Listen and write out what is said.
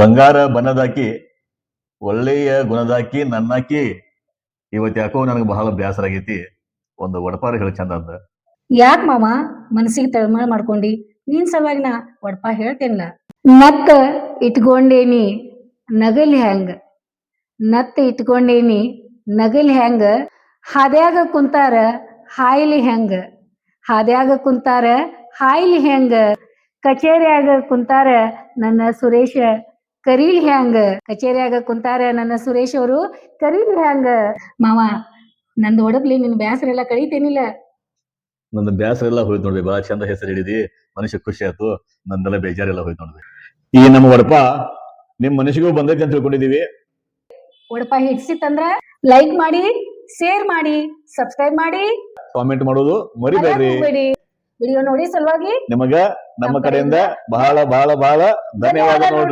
ಬಂಗಾರ ಬಣ್ಣದಾಕಿ, ಒಳ್ಳೆಯ ಗುಣದಾಕಿ, ನನ್ನಾಕಿ. ಇವತ್ತು ಯಾಕೋ ನನಗೆ ಬಹಳ ಬೇಸರ ಆಗೈತಿ ಒಂದು ಒಡಪಾರ ಹೇಳಿ ಚಂದ ಅಂದ ಯಾಕ ಮಾವ ಮನಸ್ಸಿಗೆ ತಳಮಳ ಮಾಡ್ಕೊಂಡಿ? ನೀನ್ ಸಲುವಾಗಿ ನಾ ಒಡಪ ಹೇಳ್ತೇನಿಲ್ಲ. ನತ್ತ ಇಟ್ಕೊಂಡೇನಿ, ನಗಲ್ ಹ್ಯಾಂಗ ನತ್ತ ಇಟ್ಕೊಂಡೇನಿ, ನಗಲ್ ಹ್ಯಾಂಗ ಹಾದ್ಯಾಗ ಕುಂತಾರ, ಹಾಯ್ಲಿ ಹೆಂಗ? ಹಾದ್ಯಾಗ ಕುಂತಾರ, ಹಾಯ್ಲಿ ಹೆಂಗ? ಕಚೇರಿಯಾಗ ಕುಂತಾರ, ನನ್ನ ಸುರೇಶ ಕರೀಲಿ ಹ್ಯಾಂಗ ಕಚೇರಿಯಾಗ ಕುಂತಾರ ನನ್ನ ಸುರೇಶ್ ಅವರು. ಕರೀಲ್ ಹ್ಯಾಂಗ? ಮಾವ ನಂದ್ ಒಡಬ್ಲಿ ನಿನ್ ಬ್ಯಾಸರ ಎಲ್ಲ ಕಳೀತೇನಿಲ್ಲ. ನನ್ನ ಬ್ಯಾಸರ ಎಲ್ಲ ಹೋಯ್ತು ನೋಡ್ರಿ ಬಹಳ ಚಂದ ಹೆಸರು ಹಿಡಿದಿ ಮನುಷ್ಯ ಖುಷಿ ಆಯ್ತು ನಂದೆಲ್ಲ ಬೇಜಾರೆಲ್ಲ ಹೋಯ್ತು ನೋಡ್ರಿ. ಈ ನಮ್ಮ ಒಡಪ ನಿಮ್ ಮನುಷ್ಯಗೂ ಬಂದೈತಿ ಅಂತ ತಿಳ್ಕೊಂಡಿದೀವಿ. ಒಡಪ ಹಿಡ್ಸಿತ್ತಂದ್ರ ಲೈಕ್ ಮಾಡಿ ಶೇರ್ ಮಾಡಿ ಸಬ್ಸ್ಕ್ರೈಬ್ ಮಾಡಿ. ಕಾಮೆಂಟ್ ಮಾಡೋದು ಮರಿಬೇಡ್ರಿ. ವಿಡಿಯೋ ನೋಡಿ ಸಲುವಾಗಿ ನಿಮಗ ನಮ್ಮ ಕಡೆಯಿಂದ ಬಹಳ ಬಹಳ ಬಹಳ ಧನ್ಯವಾದ ನೋಡ್ರಿ.